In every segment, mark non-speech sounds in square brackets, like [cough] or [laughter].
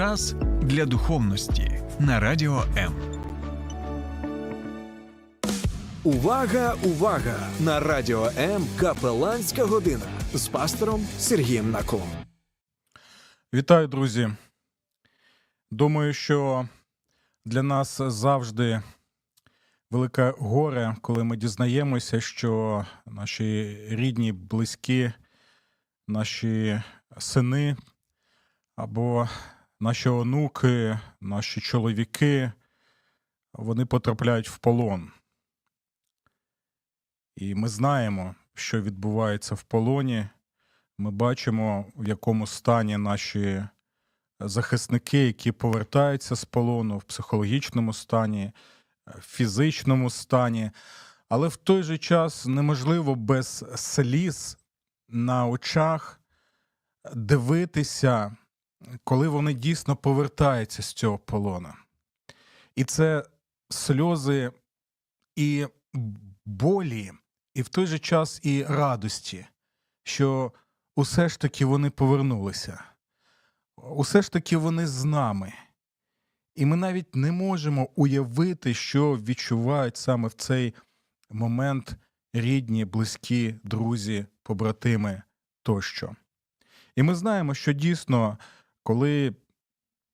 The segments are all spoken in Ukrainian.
Час для духовності на радіо М. Увага, увага! На радіо М Капеланська година з пастором Сергієм Наколом. Вітаю, друзі. Думаю, що для нас завжди велике горе, коли ми дізнаємося, що наші рідні, близькі, наші сини або наші онуки, наші чоловіки, вони потрапляють в полон. І ми знаємо, що відбувається в полоні. Ми бачимо, в якому стані наші захисники, які повертаються з полону в психологічному стані, в фізичному стані. Але в той же час неможливо без сліз на очах дивитися, коли вони дійсно повертаються з цього полону. І це сльози і болі, і в той же час і радості, що усе ж таки вони повернулися. Усе ж таки вони з нами. І ми навіть не можемо уявити, що відчувають саме в цей момент рідні, близькі, друзі, побратими тощо. І ми знаємо, що дійсно, коли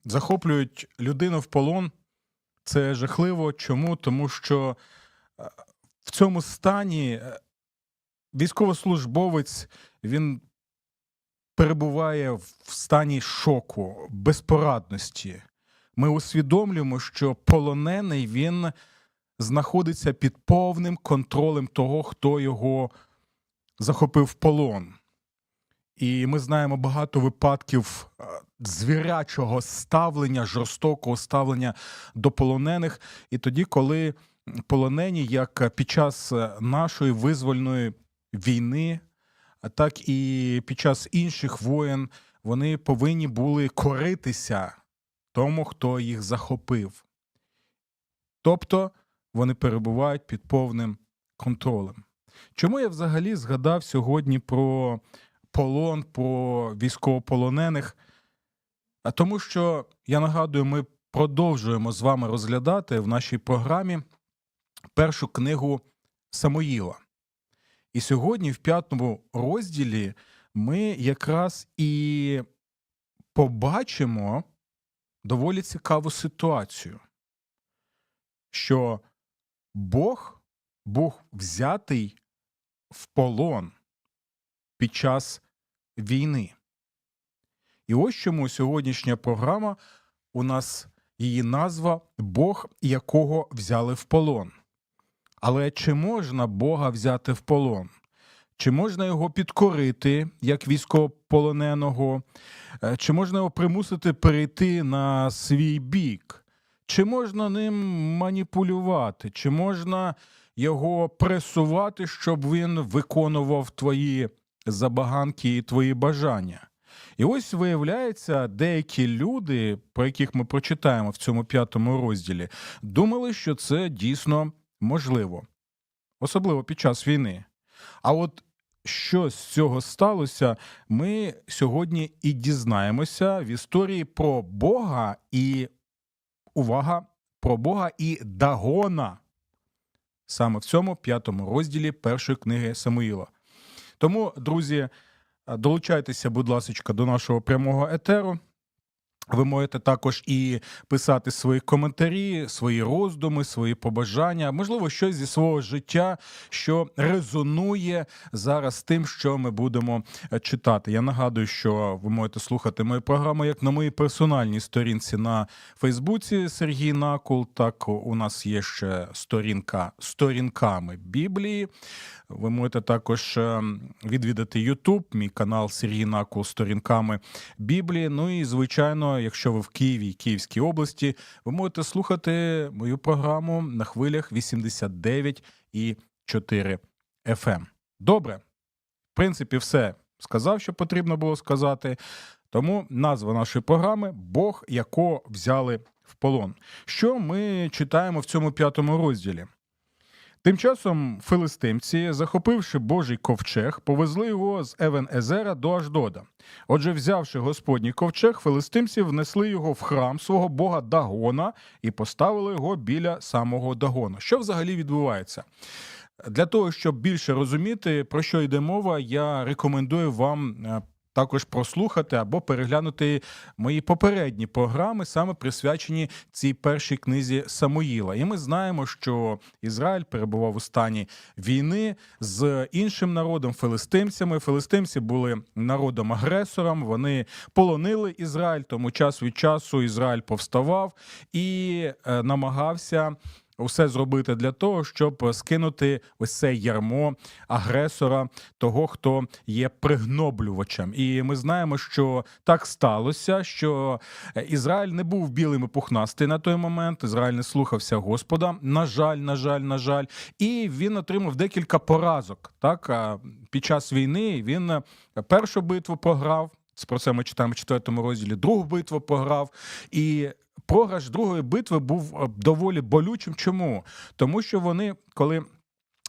захоплюють людину в полон, це жахливо. Чому? Тому що е, в цьому стані е, військовослужбовець він перебуває в стані шоку, безпорадності. Ми усвідомлюємо, що полонений він знаходиться під повним контролем того, хто його захопив в полон. І ми знаємо багато випадків е, звірячого ставлення, жорстокого ставлення до полонених. І тоді, коли полонені, як під час е, нашої визвольної війни, так і під час інших воєн, вони повинні були коритися тому, хто їх захопив. Тобто вони перебувають під повним контролем. Чому я взагалі згадав сьогодні про полон, про військовополонених? А тому, що я нагадую, ми продовжуємо з вами розглядати в нашій програмі першу книгу Самоїла. І сьогодні, в п'ятому розділі, ми якраз і побачимо доволі цікаву ситуацію, що Бог був взятий в полон під час війни. І ось чому сьогоднішня програма у нас її назва Бог, якого взяли в полон. Але чи можна Бога взяти в полон? Чи можна його підкорити як військовополоненого? Е, Чи можна його примусити перейти на свій бік? Чи можна ним маніпулювати? Чи можна його пресувати, щоб він виконував твої забаганки твої бажання? І ось виявляється, деякі люди, про яких ми прочитаємо в цьому п'ятому розділі, думали, що це дійсно можливо, особливо під час війни. А от що з цього сталося, ми сьогодні і дізнаємося в історії про Бога і увага про Бога і Дагона. Саме в цьому п'ятому розділі першої книги Самуїла. Тому, друзі, долучайтеся, будь ласка, до нашого прямого етеру. Ви можете також і писати свої коментарі, свої роздуми, свої побажання, можливо, щось зі свого життя, що резонує зараз тим, що ми будемо е, читати. Я нагадую, що ви можете слухати мою програму як на моїй персональній сторінці на Фейсбуці Сергій Накул. Так у нас є ще сторінка сторінками Біблії. Ви можете також е, відвідати Ютуб, мій канал Сергій Накул сторінками Біблії. Ну і звичайно, якщо ви в Києві і Київській області, ви можете слухати мою програму на хвилях 89 і 4 FM. Добре, в принципі, все сказав, що потрібно було сказати. Тому назва нашої програми Бог, якого взяли в полон. Що ми читаємо в цьому п'ятому розділі? Тим часом филистимці, захопивши Божий ковчег, повезли його з Евен Езера до Аждода. Отже, взявши Господній ковчег, филистимці внесли його в храм свого бога Дагона і поставили його біля самого Дагона. Що взагалі відбувається? Для того, щоб більше розуміти, про що йде мова, я рекомендую вам е, також прослухати або переглянути мої попередні програми, саме присвячені цій першій книзі Самуїла. І ми знаємо, що Ізраїль перебував у стані війни з іншим народом филистимцями. Филистимці були народом агресором. Вони полонили Ізраїль, тому час від часу Ізраїль повставав і е, намагався усе зробити для того, щоб скинути ось це ярмо агресора, того, хто є пригноблювачем. І ми знаємо, що так сталося, що Ізраїль не був білим і пухнастий на той момент. Ізраїль не слухався Господа. На жаль, на жаль, на жаль, і він отримав декілька поразок. Так під час війни він першу битву програв. Про це ми читаємо в четвертому розділі. Другу битву програв і. Програш другої битви був е, доволі болючим. Чому? Тому що вони, коли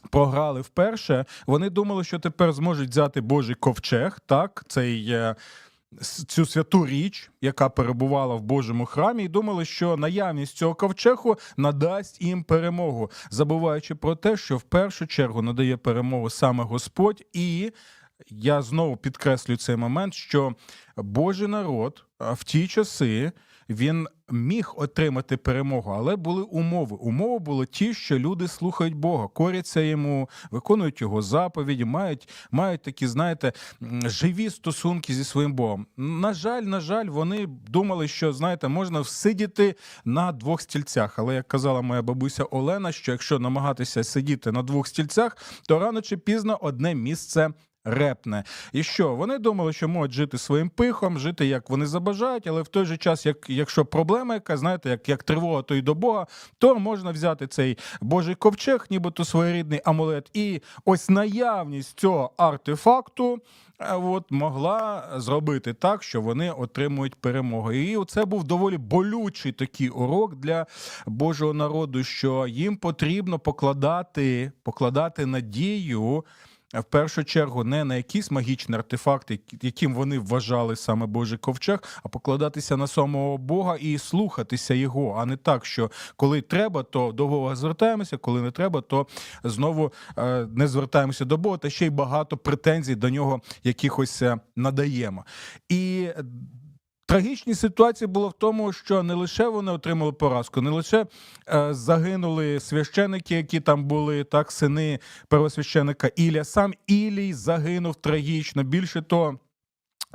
програли вперше, вони думали, що тепер зможуть взяти Божий ковчег, так, цей. е, Цю святу річ, яка перебувала в Божому храмі, і думали, що наявність цього ковчегу надасть їм перемогу, забуваючи про те, що в першу чергу надає перемогу саме Господь, і я знову підкреслюю цей момент, що Божий народ в ті часи він міг отримати перемогу, але були умови. Умови були ті, що люди слухають Бога, коряться йому, виконують його заповіді, мають, мають такі, знаєте, живі стосунки зі своїм Богом. На жаль, на жаль, вони думали, що знаєте, можна всидіти на двох стільцях. Але як казала моя бабуся Олена, що якщо намагатися сидіти на двох стільцях, то рано чи пізно одне місце репне. І що? Вони думали, що можуть жити своїм пихом, жити як вони забажають, але в той же час, як, якщо проблема яка, знаєте, як, як тривога, то й до Бога, то можна взяти цей Божий ковчег, нібито своєрідний амулет, і ось наявність цього артефакту. е, От могла зробити так, що вони отримують перемогу. І це був доволі болючий такий урок для Божого народу, що їм потрібно покладати, покладати надію в першу чергу не на якісь магічні артефакти, яким вони вважали саме Божий ковчег, а покладатися на самого Бога і слухатися його, а не так, що коли треба, то до Бога звертаємося, коли не треба, то знову е, не звертаємося до Бога, та ще й багато претензій до нього якихось е, надаємо. І Трагічність ситуації була в тому, що не лише вони отримали поразку, не лише е, загинули священики, які там були, так, сини первосвященика Ілля. Сам Ілій загинув трагічно. Більше того.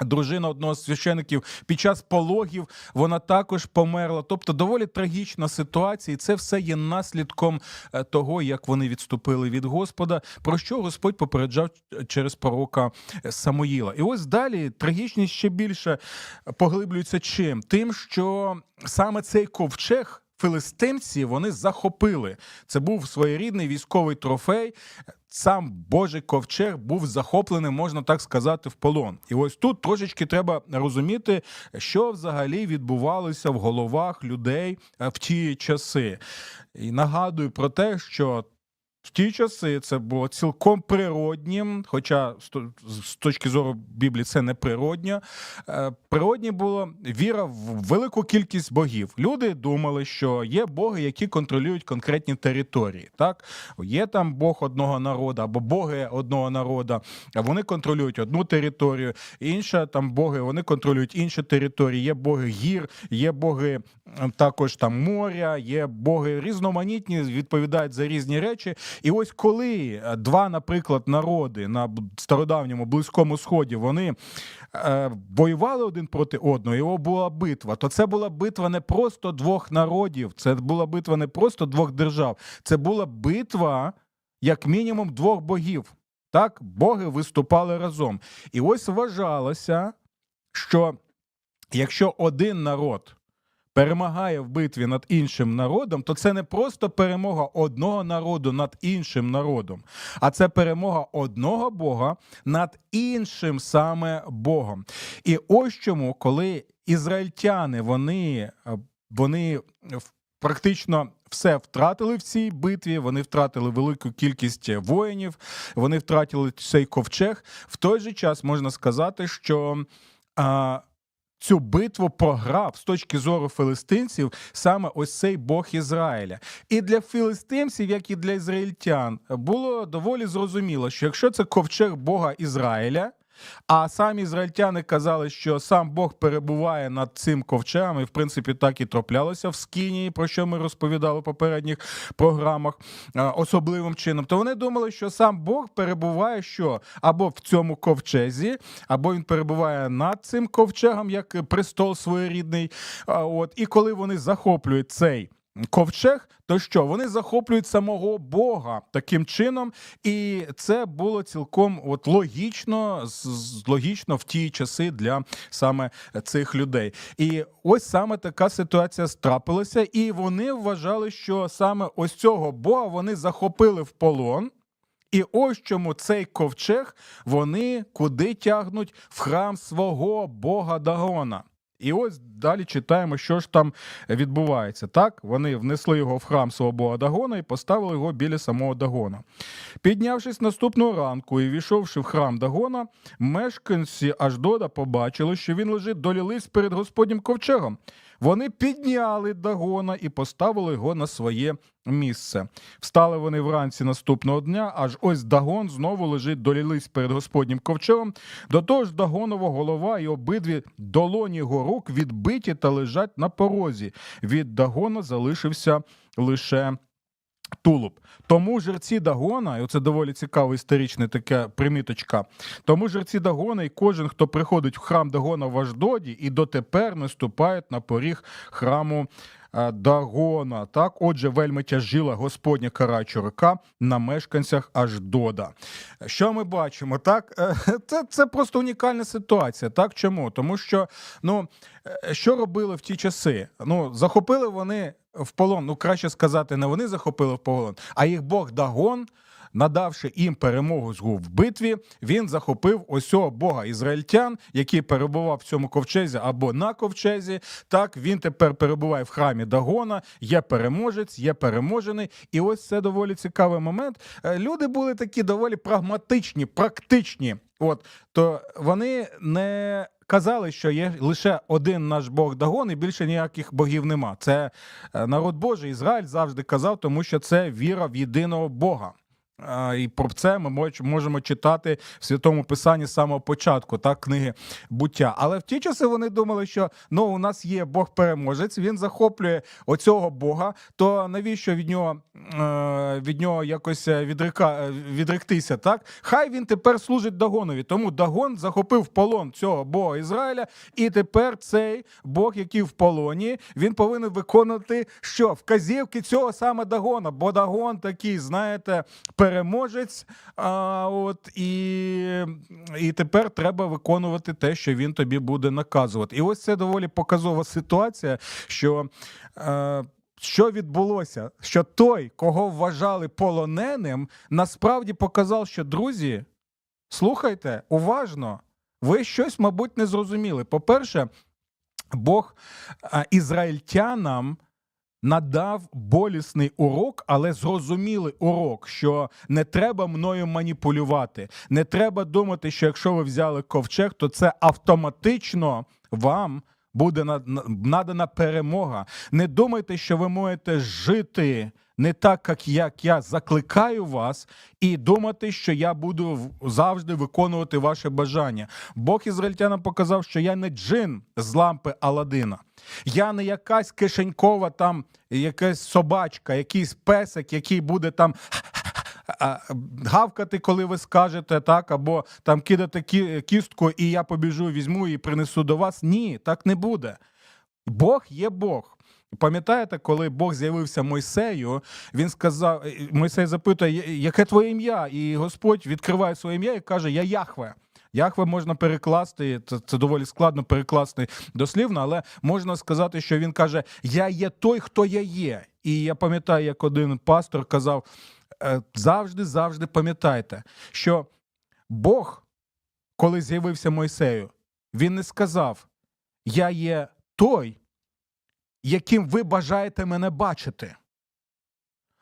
Дружина одного з священиків під час пологів вона також померла. Тобто доволі трагічна ситуація, і це все є наслідком е, того, як вони відступили від Господа, про що Господь попереджав через пророка е, Самуїла. І ось далі трагічність ще більше поглиблюється чим? Тим, що саме цей ковчег. Филистимці вони захопили. Це був своєрідний військовий трофей. Сам Божий ковчег був захоплений, можна так сказати, в полон. І ось тут трошечки треба розуміти, що взагалі відбувалося в головах людей е, в ті часи. І нагадую про те, що в ті часи це було цілком природнім, хоча з точки зору Біблії це не природньо. Е, Природні було віра в велику кількість богів. Люди думали, що є боги, які контролюють конкретні території. Так, є там Бог одного народу або боги одного народу, а вони контролюють одну територію, інша там боги, вони контролюють інші території. Є боги гір, є боги також там моря, є боги різноманітні, відповідають за різні речі. І ось коли е, два, наприклад, народи на стародавньому близькому сході вони е, воювали один проти одного, і о, була битва, то це була битва не просто двох народів, це була битва не просто двох держав, це була битва як мінімум двох богів. Так, боги виступали разом. І ось вважалося, що якщо один народ перемагає в битві над іншим народом, то це не просто перемога одного народу над іншим народом, а це перемога одного Бога над іншим саме Богом. І ось чому, коли ізраїльтяни вони, е, вони практично все втратили в цій битві. Вони втратили велику кількість воїнів, вони втратили цей ковчег. В той же час можна сказати, що. Цю битву програв з точки зору филистинців саме ось цей Бог Ізраїля. І для філистимців, як і для ізраїльтян, було доволі зрозуміло, що якщо це ковчег Бога Ізраїля, а самі ізраїльтяни казали, що сам Бог перебуває над цим ковчегом, і в принципі так і траплялося в Скинії, про що ми розповідали в попередніх програмах е, особливим чином. То вони думали, що сам Бог перебуває що або в цьому ковчезі, або він перебуває над цим ковчегом, як престол своєрідний. От і коли вони захоплюють цей. Ковчег, то що вони захоплюють самого Бога таким чином, і це було цілком от логічно, логічно в ті часи для саме цих людей. І ось саме така ситуація страпилася, і вони вважали, що саме ось цього Бога вони захопили в полон. І ось чому цей ковчег вони куди тягнуть в храм свого Бога Дагона. І ось далі читаємо, що ж там відбувається. Так, вони внесли його в храм свого Дагона і поставили його біля самого Дагона. Піднявшись наступного ранку і війшовши в храм Дагона, мешканці Аждода побачили, що він лежить долілись перед Господнім ковчегом. Вони підняли Дагона і поставили його на своє місце. Встали вони вранці наступного дня, аж ось Дагон знову лежить долілись перед Господнім ковчегом. До того ж, Дагонова голова і обидві долоні його рук відбиті та лежать на порозі. Від Дагона залишився лише. Тулуб. Тому жерці Дагона, і це доволі цікава історична така приміточка. Тому жерці Дагона і кожен, хто приходить в храм Дагона в Аждоді, і дотепер наступають на поріг храму е, Дагона. Так, отже, вельми тяжіла Господня караюча рука на мешканцях Аждода. Що ми бачимо? Так, Е, [laughs] це, це просто унікальна ситуація. Так, чому? Тому що ну що робили в ті часи? Ну, захопили вони в полон. Ну, краще сказати, не вони захопили в полон, а їх Бог Дагон. Надавши їм перемогу згу в битві, він захопив ось цього бога ізраїльтян, який перебував в цьому ковчезі або на ковчезі. Так він тепер перебуває в храмі Дагона, є переможець, є переможений. І ось це доволі цікавий момент. Е, Люди були такі доволі прагматичні, практичні. От то вони не казали, що є лише один наш Бог Дагон, і більше ніяких богів нема. Це е, народ Божий, Ізраїль завжди казав, тому що це віра в єдиного Бога. І про це ми можемо читати в святому писанні з самого початку, так, книги буття. Але в ті часи вони думали, що ну у нас є Бог переможець, він захоплює оцього Бога. То навіщо від нього е, від нього якось е, відрека, е, відректися? Так, хай він тепер служить Дагонові. Тому Дагон захопив полон цього Бога Ізраїля, і тепер цей Бог, який в полоні, він повинен виконувати що вказівки цього саме Дагона. Бо Дагон такий, знаєте, переможець. А, от і, і тепер треба виконувати те, що він тобі буде наказувати. І ось це доволі показова ситуація, що. Е, що відбулося? Що той, кого вважали полоненим, насправді показав, що друзі, слухайте уважно, ви щось, мабуть, не зрозуміли. По-перше, Бог а, ізраїльтянам надав болісний урок, але зрозумілий урок, що не треба мною маніпулювати. Не треба думати, що якщо ви взяли ковчег, то це автоматично вам. Буде на- на- надана перемога. Не думайте, що ви можете жити не так, як я, закликаю вас, і думати, що я буду завжди виконувати ваше бажання. Бог ізраїльтянам показав, що я не джин з лампи Аладдина. Я не якась кишенькова там якась собачка, якийсь песик, який буде там. Гавкати, коли ви скажете, так, або там кидати кістку, і я побіжу, візьму і принесу до вас. Ні, так не буде. Бог є Бог. Пам'ятаєте, коли Бог з'явився Мойсею, він сказав: Мойсей запитує, яке твоє ім'я? І Господь відкриває своє ім'я і каже: Я Яхве. Яхве можна перекласти, це, це доволі складно перекласти дослівно, але можна сказати, що він каже: Я є той, хто я є. І я пам'ятаю, як один пастор казав: «Е, завжди, завжди пам'ятайте, що Бог, коли з'явився Мойсею, він не сказав: Я є той, яким ви бажаєте мене бачити.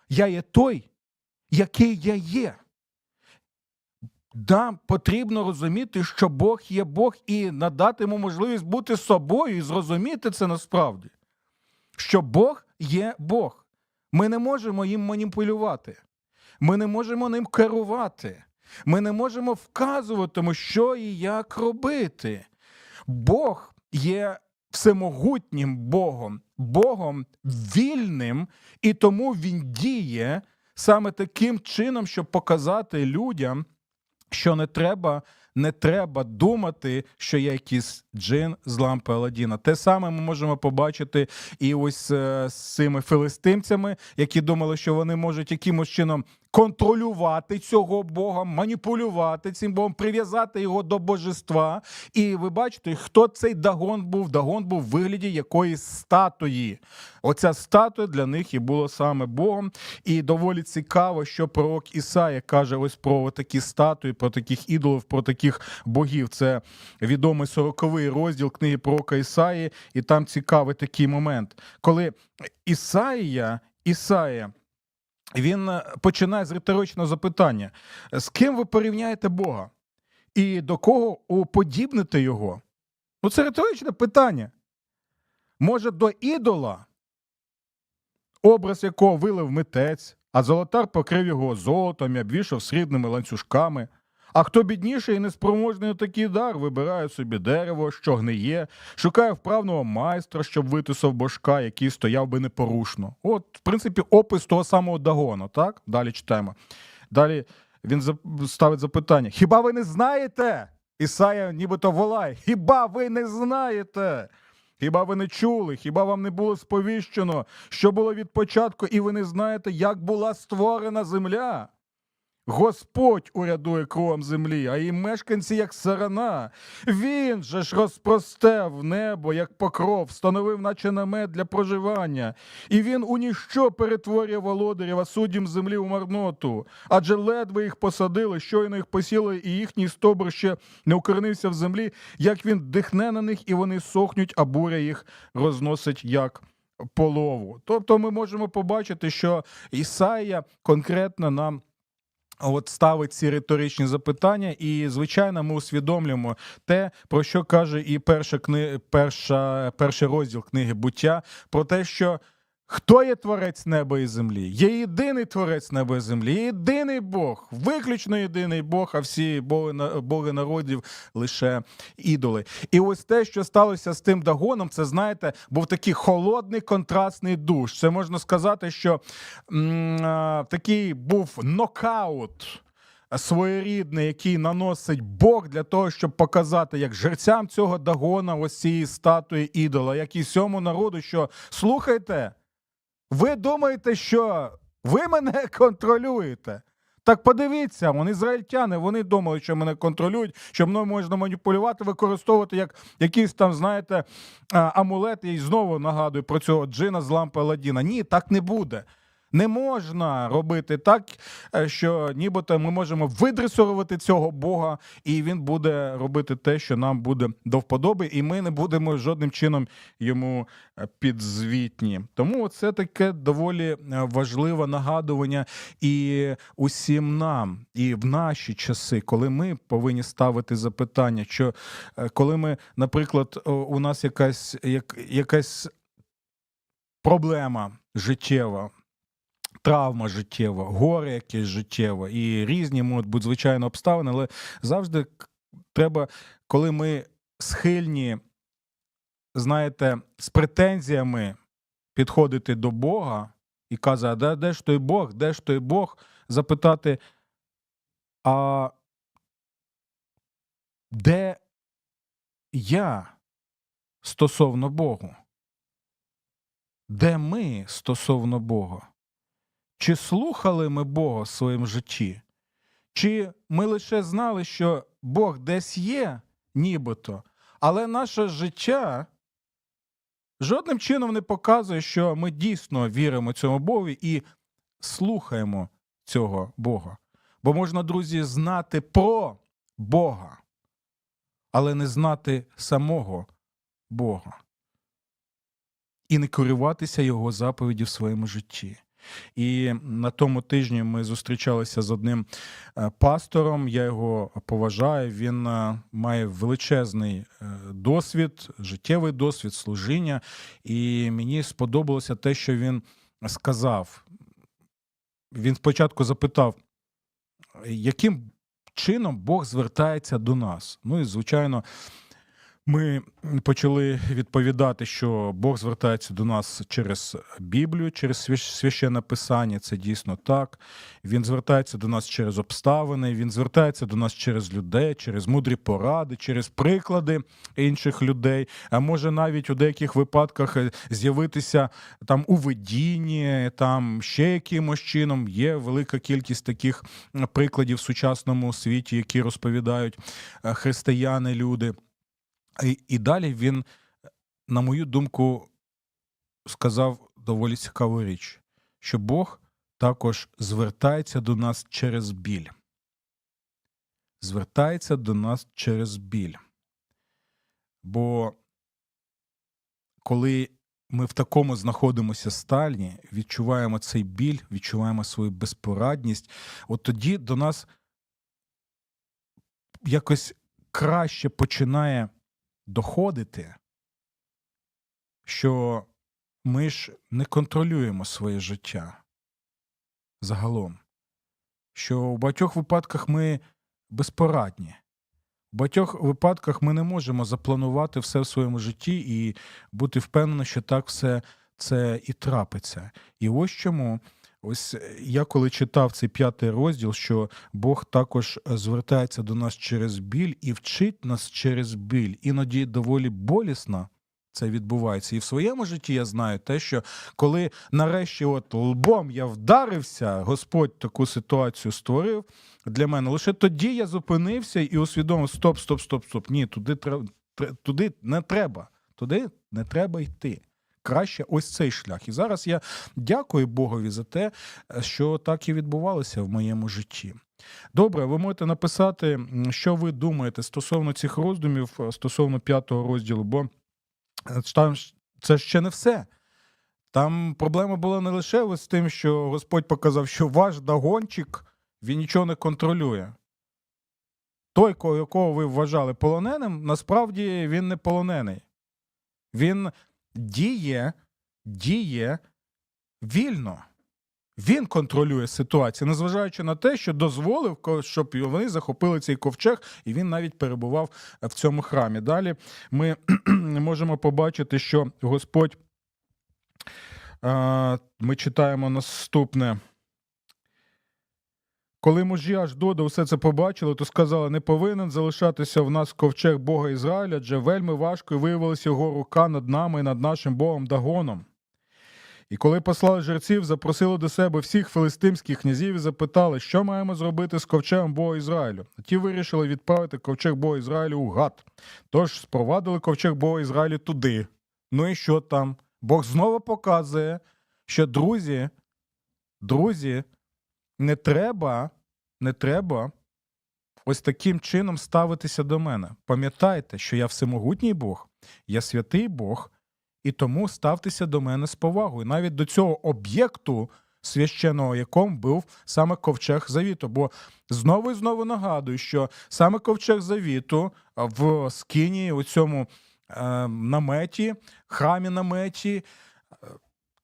я є той, який я є. Нам потрібно розуміти, що Бог є Бог, і надати йому можливість бути собою і зрозуміти це насправді. Що Бог є Бог. Ми не можемо їм маніпулювати. Ми не можемо ним керувати. Ми не можемо вказувати, що і як робити. Бог є всемогутнім Богом, Богом вільним, і тому він діє саме таким чином, щоб показати людям, що не треба, не треба думати, що є якийсь джин з лампи Аладдіна. Те саме ми можемо побачити і ось е, з цими филистимцями, які думали, що вони можуть якимось чином контролювати цього Бога, маніпулювати цим Богом, прив'язати його до божества. І ви бачите, хто цей Дагон був? Дагон був в вигляді якоїсь статуї. Оця статуя для них і була саме Богом. І доволі цікаво, що пророк Ісая каже ось про такі статуї, про таких ідолів, про таких богів. Це відомий 40-й розділ книги пророка Ісаї, і там цікавий такий момент, коли Ісаїя, Ісаїя, він е, починає з риторичного запитання: з ким ви порівняєте Бога? І до кого уподібните його? Ну, це риторичне питання. Може, до ідола, образ якого вилив митець, а золотар покрив його золотом і обвішав срібними ланцюжками. А хто бідніший і неспроможний на такий дар, вибирає собі дерево, що гниє, шукає вправного майстра, щоб витисав божка, який стояв би непорушно. От, в принципі, опис того самого Дагона, так? Далі читаємо. Далі він ставить запитання: Хіба ви не знаєте? Ісая нібито волає, хіба ви не знаєте? Хіба ви не чули? Хіба вам не було сповіщено, що було від початку, і ви не знаєте, як була створена земля? Господь урядує кровом землі, а її мешканці, як сарана. Він же ж розпростев небо, як покров, встановив, наче намет для проживання. І він у ніщо перетворює володарів, а суддів землі у марноту. Адже ледве їх посадили, щойно їх посіли, і їхній стобр ще не укоренився в землі, як він дихне на них, і вони сохнуть, а буря їх розносить як полову. Тобто ми можемо побачити, що Ісаїя конкретно нам. От ставить ці риторичні запитання, і звичайно, ми усвідомлюємо те, про що каже і перша кни... перша... перший розділ книги буття, про те, що хто є творець неба і землі? Є єдиний творець неба і землі, є єдиний Бог, виключно єдиний Бог, а всі боги, народів лише ідоли. І ось те, що сталося з тим Дагоном, це знаєте, був такий холодний контрастний душ. Це можна сказати, що м, а, такий був нокаут. Своєрідний, який наносить Бог для того, щоб показати як жерцям цього Дагона, ось цієї статуї ідола, як і всьому народу, що слухайте, ви думаєте, що ви мене [laughs] контролюєте? Так подивіться, вони ізраїльтяни, вони думали, що мене контролюють, що мною можна маніпулювати, використовувати як якийсь там, знаєте, амулети. амулет. І знову нагадую про цього джина з лампи Аладдіна. Ні, так не буде. Не можна робити так, е, що нібито ми можемо видресувати цього Бога, і він буде робити те, що нам буде до вподоби, і ми не будемо жодним чином йому е, підзвітні. Тому це таке доволі е, важливе нагадування і усім нам, і в наші часи, коли ми повинні ставити запитання, що коли ми, наприклад, у нас якась, як, якась проблема життєва травма життєва, горе якесь життєве, і різні можуть бути, звичайно, обставини, але завжди треба, коли ми схильні, знаєте, з претензіями підходити до Бога і казати, де, де ж той Бог, де ж той Бог, запитати, а де я стосовно Богу? Де ми стосовно Бога? Чи слухали ми Бога в своєму житті? Чи ми лише знали, що Бог десь є, нібито, але наше життя жодним чином не показує, що ми дійсно віримо цьому Богу і слухаємо цього Бога. Бо можна, друзі, знати про Бога, але не знати самого Бога і не керуватися Його заповіді в своєму житті. І на тому тижні ми зустрічалися з одним е, пастором. Я його поважаю. Він е, має величезний е, досвід, життєвий досвід служіння. І мені сподобалося те, що він сказав. Він спочатку запитав, яким чином Бог звертається до нас. Ну і звичайно, ми почали відповідати, що Бог звертається до нас через Біблію, через свящ- священне писання. Це дійсно так. Він звертається до нас через обставини, він звертається до нас через людей, через мудрі поради, через приклади інших людей. А може навіть у деяких випадках е, з'явитися там у видінні, там ще якимось чином. Є велика кількість таких прикладів в сучасному світі, які розповідають е, християни, люди. І, і далі він, на мою думку, сказав доволі цікаву річ, що Бог також звертається до нас через біль. Звертається до нас через біль. Бо коли ми в такому знаходимося стані, відчуваємо цей біль, відчуваємо свою безпорадність, от тоді до нас якось краще починає доходити, що ми ж не контролюємо своє життя загалом, що в багатьох випадках ми безпорадні. В багатьох випадках ми не можемо запланувати все в своєму житті і бути впевнені, що так все це і трапиться. І ось чому. Ось е, я коли читав цей п'ятий розділ, що Бог також е, звертається до нас через біль і вчить нас через біль. Іноді доволі болісно це відбувається. І в своєму житті я знаю те, що коли нарешті от лбом я вдарився, Господь таку ситуацію створив для мене. Лише тоді я зупинився і усвідомив: стоп, стоп, стоп, стоп. Ні, туди треба туди не треба. Туди не треба йти. Краще ось цей шлях. І зараз я дякую Богові за те, що так і відбувалося в моєму житті. Добре, ви можете написати, що ви думаєте стосовно цих роздумів, е, стосовно п'ятого розділу, бо е, це ще не все. Там проблема була не лише з тим, що Господь показав, що ваш дагончик він нічого не контролює. Той, якого ви вважали полоненим, насправді він не полонений. Він діє, діє вільно. Він контролює ситуацію, незважаючи на те, що дозволив, щоб вони захопили цей ковчег, і він навіть перебував в цьому храмі. Далі ми [clears throat] можемо побачити, що Господь, е, ми читаємо наступне. Коли мужі аж дода все це побачили, то сказали, не повинен залишатися в нас ковчег Бога Ізраїля, адже вельми важко виявилася його рука над нами і над нашим Богом Дагоном. І коли послали жерців, запросили до себе всіх филистимських князів і запитали, що маємо зробити з ковчегом Бога Ізраїлю. Ті вирішили відправити ковчег Бога Ізраїлю у гад. Тож спровадили ковчег Бога Ізраїлю туди. Ну і що там? Бог знову показує, що друзі, друзі, не треба, не треба ось таким чином ставитися до мене. Пам'ятайте, що я всемогутній Бог, я святий Бог, і тому ставтеся до мене з повагою, навіть до цього об'єкту священного, яким був саме ковчег завіту. Бо знову і знову нагадую, що саме ковчег завіту в скині, у цьому е, наметі, храмі наметі.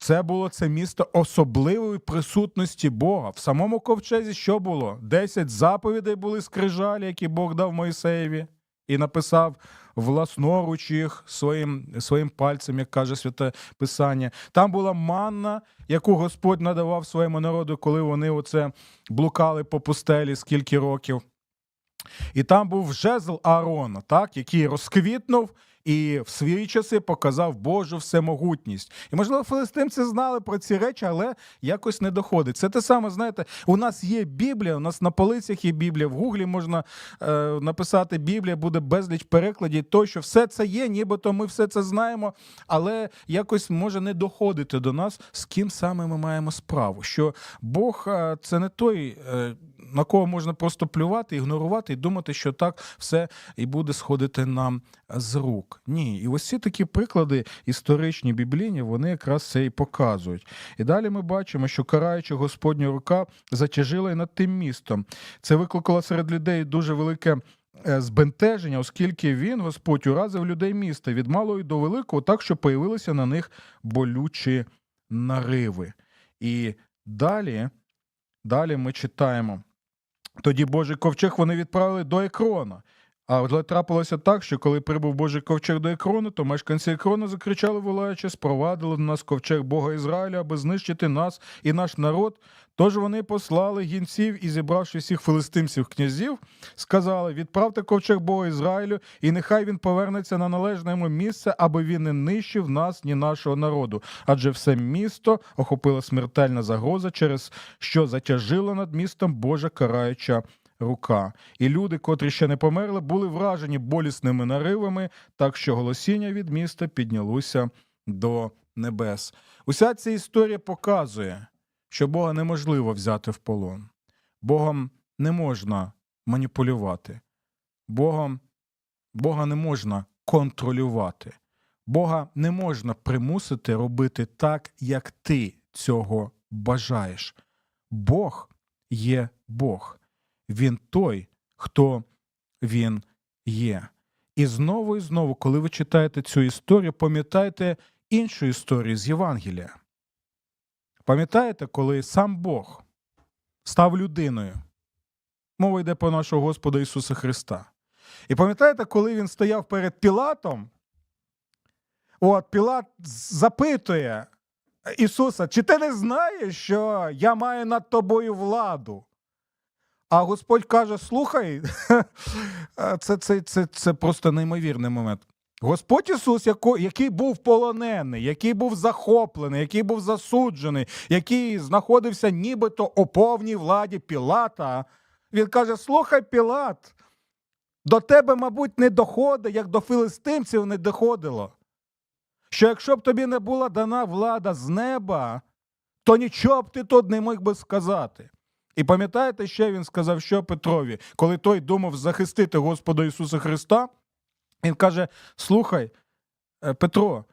Це було це місто особливої присутності Бога. В самому ковчезі що було? Десять заповідей були скрижалі, які Бог дав Мойсеєві, і написав власноруч їх своїм, своїм пальцем, як каже святе Писання. Там була манна, яку Господь надавав своєму народу, коли вони оце блукали по пустелі скільки років. І там був жезл Аарона, так, який розквітнув і в свої часи показав Божу всемогутність. І, можливо, филистимці знали про ці речі, але якось не доходить. Це те саме, знаєте, у нас є Біблія, у нас на полицях є Біблія, в Гуглі можна е, написати Біблія, буде безліч перекладів, то що все це є, нібито ми все це знаємо, але якось може не доходити до нас, з ким саме ми маємо справу. Що Бог е, це не той. Е, на кого можна просто плювати, ігнорувати і думати, що так все і буде сходити нам з рук. Ні, і ось ці такі приклади історичні біблійні, вони якраз це і показують. І далі ми бачимо, що караюча Господня рука затяжила і над тим містом. Це викликало серед людей дуже велике. е, Збентеження, оскільки він, Господь, уразив людей міста від малої до великого, так що появилися на них болючі нариви. І далі, далі ми читаємо. Тоді Божий ковчег вони відправили до Екрона. Але трапилося так, що коли прибув Божий ковчег до Екрону, то мешканці Екрона закричали, волаючи, спровадили до нас ковчег Бога Ізраїля, аби знищити нас і наш народ. Тож вони послали гінців і, зібравши всіх филистимців князів, сказали: відправте ковчег Бога Ізраїлю, і нехай він повернеться на належне йому місце, аби він не нищив нас, ні нашого народу. Адже все місто охопила смертельна загроза, через що затяжила над містом Божа караюча рука. І люди, котрі ще не померли, були вражені болісними наривами, так що голосіння від міста піднялося до небес. Уся ця історія показує, що Бога неможливо взяти в полон. Богом не можна маніпулювати. Богом, Бога не можна контролювати. Бога не можна примусити робити так, як ти цього бажаєш. Бог є Бог. Він той, хто він є. І знову і знову, коли ви читаєте цю історію, пам'ятайте іншу історію з Євангелія. Пам'ятаєте, коли сам Бог став людиною? Мова йде про нашого Господа Ісуса Христа. І пам'ятаєте, коли він стояв перед Пілатом? От Пілат запитує Ісуса, чи ти не знаєш, що я маю над тобою владу? А Господь каже: слухай, [laughs] це, це, це, це просто неймовірний момент. Господь Ісус, який був полонений, який був захоплений, який був засуджений, який знаходився нібито у повній владі Пілата, він каже: Слухай, Пілат, до тебе, мабуть, не доходить, як до филистимців не доходило. Що якщо б тобі не була дана влада з неба, то нічого б ти тут не міг би сказати. І пам'ятаєте, ще він сказав, що Петрові, коли той думав захистити Господа Ісуса Христа, він каже: Слухай, е, Петро,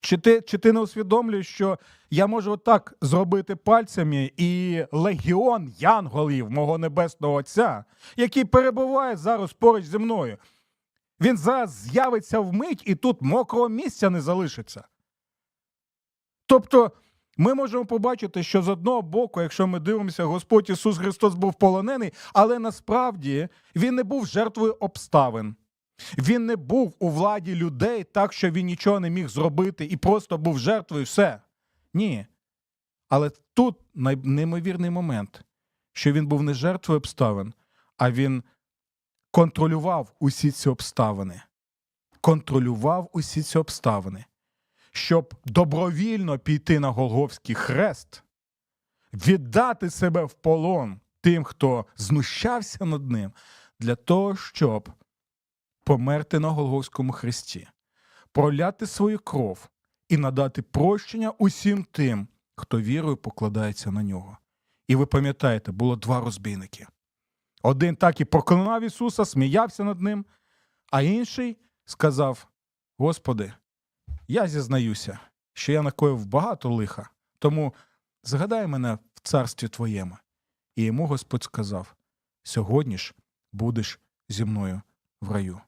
чи ти, чи ти не усвідомлюєш, що я можу отак зробити пальцями і легіон янголів мого небесного Отця, який перебуває зараз поруч зі мною, він зараз з'явиться вмить, і тут мокрого місця не залишиться. Тобто, ми можемо побачити, що з одного боку, якщо ми дивимося, Господь Ісус Христос був полонений, але насправді Він не був жертвою обставин. Він не був у владі людей так, що він нічого не міг зробити і просто був жертвою все. Ні. Але тут неймовірний момент, що він був не жертвою обставин, а він контролював усі ці обставини. Контролював усі ці обставини, щоб добровільно піти на Голговський хрест, віддати себе в полон тим, хто знущався над ним, для того, щоб померти на Голговському хресті, проляти свою кров і надати прощення усім тим, хто вірою покладається на нього. І ви пам'ятаєте, було два розбійники. Один так і проклинав Ісуса, сміявся над ним, а інший сказав: Господи, я зізнаюся, що я накоїв багато лиха, тому згадай мене в царстві Твоєму. І йому Господь сказав: Сьогодні ж будеш зі мною в раю.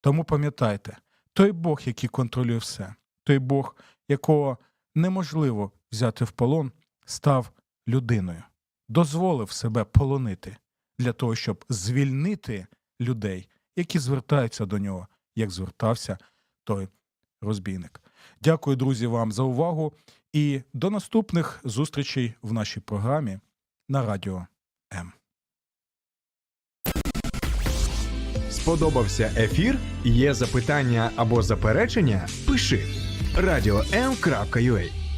Тому пам'ятайте, той Бог, який контролює все, той Бог, якого неможливо взяти в полон, став людиною, дозволив себе полонити для того, щоб звільнити людей, які звертаються до нього, як звертався той розбійник. Дякую, друзі, вам за увагу і до наступних зустрічей в нашій програмі на радіо М. Сподобався ефір? Є запитання або заперечення? Пиши радіом.ua